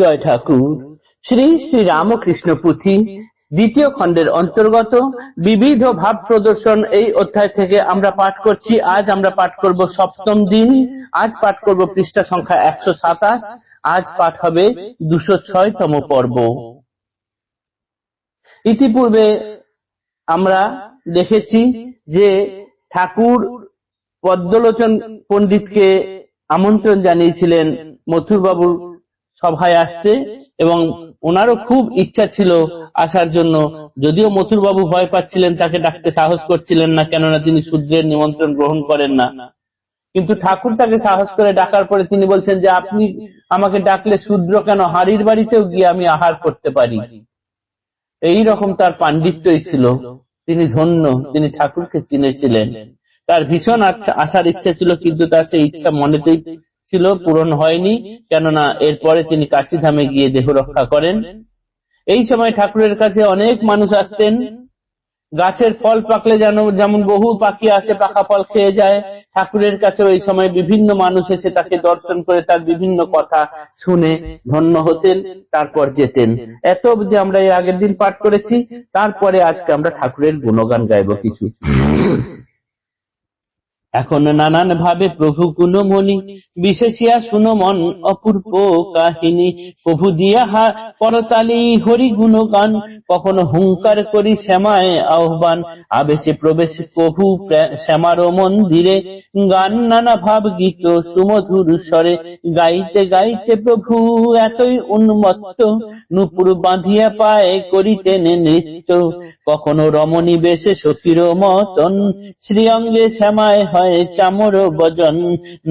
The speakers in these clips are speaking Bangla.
জয় ঠাকুর। শ্রী শ্রী রামকৃষ্ণ পুঁথি, দ্বিতীয় খণ্ডের অন্তর্গত বিবিধ ভাব প্রদর্শন এই অধ্যায় থেকে আমরা পাঠ করছি। আজ আমরা পাঠ করব সপ্তম দিন। আজ পাঠ করব পৃষ্ঠা সংখ্যা একশো সাতাশ। আজ পাঠ হবে দুশো ছয়তম পর্ব। ইতিপূর্বে আমরা দেখেছি যে ঠাকুর পদ্মলোচন পণ্ডিতকে আমন্ত্রণ জানিয়েছিলেন মথুরবাবুর সভায় আসতে এবং ওনারও খুব ইচ্ছা ছিল আসার জন্য। যদিও মথুরবাবু ভয় পাচ্ছিলেন, তাকে ডাকতে সাহস করছিলেন না, কেননা তিনি সূর্যের নিমন্ত্রণ গ্রহণ করেন না। কিন্তু ঠাকুর তাকে সাহস করে ডাকার পরে তিনি বলছেন যে, আপনি আমাকে ডাকলে শূদ্র কেন? হাড়ির বাড়িতেও গিয়ে আমি আহার করতে পারি। এই রকম তার পাণ্ডিত্যই ছিল। তিনি ধন্য, তিনি ঠাকুরকে চিনেছিলেন। তার ভীষণ আচ্ছা- আসার ইচ্ছা ছিল, কিন্তু তার সেই ইচ্ছা মনেতেই ছিল, পূরণ হয়নি, কেননা এরপরে তিনি কাশিধামে গিয়ে দেহ রক্ষা করেন। এই সময় ঠাকুরের কাছে অনেক মানুষ আসতেন। গাছের ফল পাকলে যেন, যেমন বহু পাখি আসে, পাকা ফল খেয়ে যায়, ঠাকুরের কাছে ওই সময় বিভিন্ন মানুষ এসে তাকে দর্শন করে তার বিভিন্ন কথা শুনে ধন্য হতেন, তারপর যেতেন। এত যে আমরা এই আগের দিন পাঠ করেছি, তারপরে আজকে আমরা ঠাকুরের গুণগান গাইব কিছু। এখন নানান ভাবে প্রভু গুণমণি, বিশেষিয়া শুনো মন অপূর্ব কাহিনী। প্রভু দিয়া হা করতালি হরি গুণগান, কখনো হুঙ্কার করি শ্যামায় আহ্বান। আবেশে প্রবেশ প্রভু শ্যামার মন্দিরে, গান নানা ভাব গীত সুমধুর স্বরে। গাইতে গাইতে প্রভু এতই উন্মত্ত, নুপুর বাঁধিয়া পায় করিতেন নৃত্য। কখনো রমণী বেশে সখীর মতন, শ্রীঅঙ্গে শ্যামায় চামর বজন।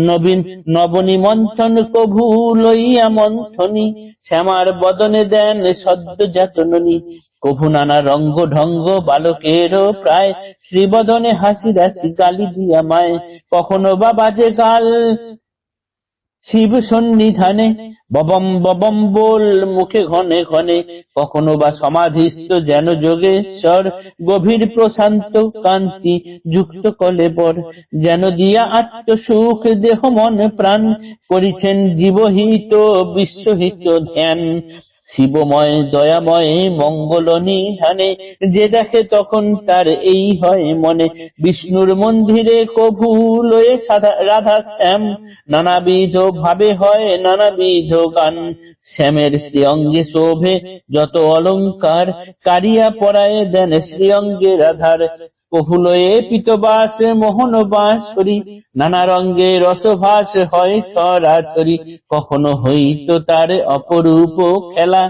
নবীন নবনী মন্থন কভু লইয়া মন্থনী, শ্যামার বদনে দেন সদ্য যাতনী কভু নানা রঙ্গ ঢঙ্গ বালকেরও প্রায়, শ্রীবদনে হাসি রাশি গালি দিয়া মায়। কখনো বা বাজে গাল শিব সন্নিধানে ববম ববম বল মুখে ঘনে ঘনে, কখনো বা সমাধিস্থ যেন যোগেশ্বর গভীর প্রশান্ত কান্তি যুক্ত কলে কলেবর যেন দিয়া আত্মসুখ দেহ মন প্রাণ করিছেন জীবহিত বিশ্বহিত ধ্যান। শিবময়, দয়াময়, মঙ্গল নিধানে। যে দেখে তখন তার এই হয় মনে। বিষ্ণুর মন্দিরে কভু লয়ে রাধা শ্যাম। নানাবিধ ভাবে হয়, নানাবিধ গান। শ্যামের শ্রীঅঙ্গে শোভে যত অলংকার। কারিয়া পরায় দেন শ্রীঅঙ্গে রাধার। কহুলয়ে পিতবাস মোহন বাস করি, নানা রঙ্গে রসভাস হয় ছড়াছড়ি, কখনো হইত তার অপরূপ খেলা।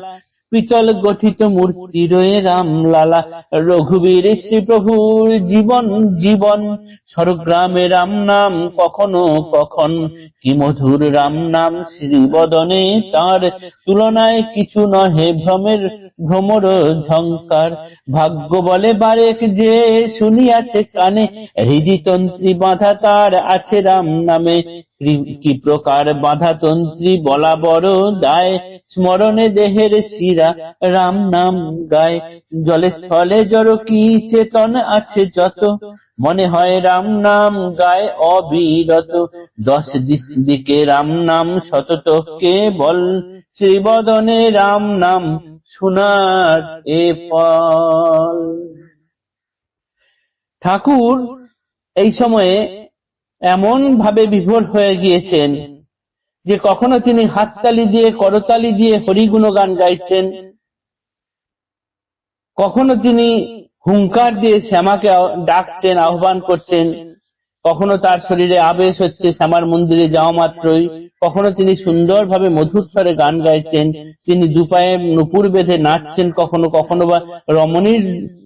পিতল গঠিত মূর্তি রয়ে রাম লালা রঘুবীর শ্রী প্রভুর জীবন জীবন। স্বরগ্রামে রাম নাম কখনো কখন, কি মধুর রাম নাম শ্রীবদনে তার। তুলনায় কিছু নহে ভ্রমের ভ্রমর ঝঙ্কার। ভাগ্য বলে বারেক যে শুনিয়াছে কানে, হৃদিতন্ত্রী বাঁধা তার আছে রাম নামে। কি- প্রকার বাঁধা তন্ত্রী বলা বড় দায়, স্মরণে দেহের শিরা রাম নাম গায়। জলে স্থলে জড় কি চেতন আছে যত, মনে হয় রাম নাম গায় অবিরত। দশ দিকে রাম নাম সতত কেবল শ্রীবদনে রাম নাম শোনার এ ফল। ঠাকুর এই সময়ে এমন ভাবে বিভোর হয়ে গিয়েছেন যে কখনো তিনি হাততালি দিয়ে, করতালি দিয়ে হরিগুণ গান গাইছেন। কখনো তিনি হুঙ্কার দিয়ে শ্যামাকে ডাকছেন, আহ্বান করছেন। কখনো তার শরীরে আবেশ হচ্ছে, শ্যামার মন্দিরে যাওয়া মাত্রই। কখনো তিনি সুন্দরভাবে মধুর স্বরে গান গাইছেন, তিনি দুপায়ে নুপুর বেঁধে নাচছেন, কখনো কখনো বা রমণীর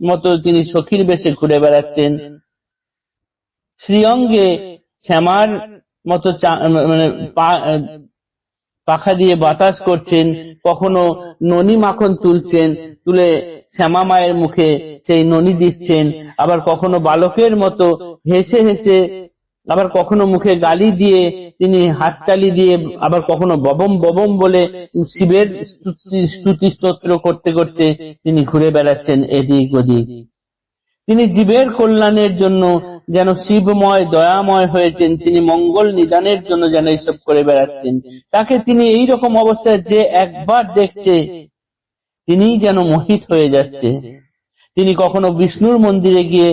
মতো তিনি সখীর বেশে ঘুরে বেড়াচ্ছেন। শ্রীঅঙ্গে শ্যামার মতো মানে পাখা দিয়ে বাতাস করছেন, কখনো ননি মাখন তুলছেন, তুলে শ্যামা মায়ের মুখে সেই ননি দিচ্ছেন, আবার কখনো বালকের মতো হেসে হেসে, আবার কখনো মুখে গালি দিয়ে তিনি হাততালি দিয়ে, আবার কখনো ববম ববম বলে শিবের স্তুতি- স্তুতি স্তোত্র করতে করতে তিনি ঘুরে বেড়াচ্ছেন এদিক ওদিক। তিনি জীবের কল্যাণের জন্য যেন শিবময়, দয়াময় হয়েছেন, তিনি মঙ্গল নিদানের জন্য যেন এইসব করে বেড়াচ্ছেন। তাকে তিনি এই রকম অবস্থায় যে একবার দেখছে তিনি যেন মোহিত হয়ে যাচ্ছে। তিনি কখনো বিষ্ণুর মন্দিরে গিয়ে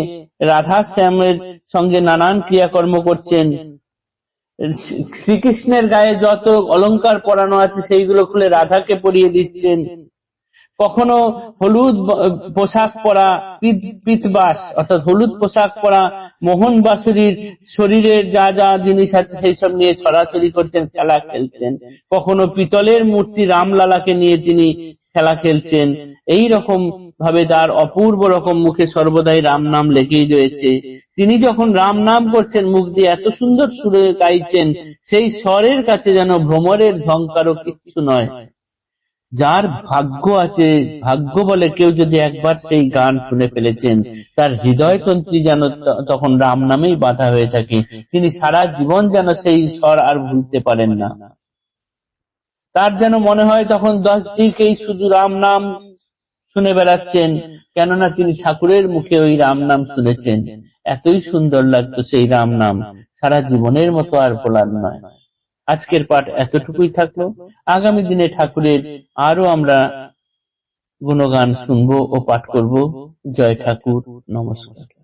রাধা শ্যামের সঙ্গে নানান ক্রিয়াকর্ম করছেন। শ্রীকৃষ্ণের গায়ে যত অলংকার পরানো আছে সেইগুলো খুলে রাধাকে পরিয়ে দিচ্ছেন। কখনো হলুদ পোশাক পরা পিতবাস, অর্থাৎ হলুদ পোশাক পরা মোহন বাসুরীর শরীরের যা যা জিনিস আছে সেই সব নিয়ে ছড়াছড়ি করছেন, খেলা খেলছেন। কখনো পিতলের মূর্তি রামলালাকে নিয়ে তিনি খেলা খেলছেন। এই রকম ভাবে তার অপূর্ব রকম মুখে সর্বদাই রাম নাম লেগেই রয়েছে। তিনি যখন রাম নাম করছেন, মুখ দিয়ে এত সুন্দর সুরে গাইছেন, সেই স্বরের কাছে যেন ভ্রমরের ঝংকারও কিচ্ছু নয়। যার ভাগ্য আছে, ভাগ্য বলে কেউ যদি একবার সেই গান শুনে ফেলেছেন, তার হৃদয়তন্ত্রী যেন তখন রাম নামেই বাধা হয়ে থাকে। তিনি সারা জীবন যেন সেই স্বর আর ভুলতে পারেন না। তার যেন মনে হয় তখন দশ দিকেই শুধু রাম নাম শুনে বেড়াচ্ছেন, কেননা তিনি ঠাকুরের মুখে ওই রাম নাম শুনেছেন। এতই সুন্দর লাগতো সেই রাম নাম, সারা জীবনের মতো আর বলার নয়। আজকের পাঠ এতটুকুই থাকল। আগামী দিনে ঠাকুরের আরও আমরা গুণগান শুনব ও পাঠ করব। জয় ঠাকুর, নমস্কার।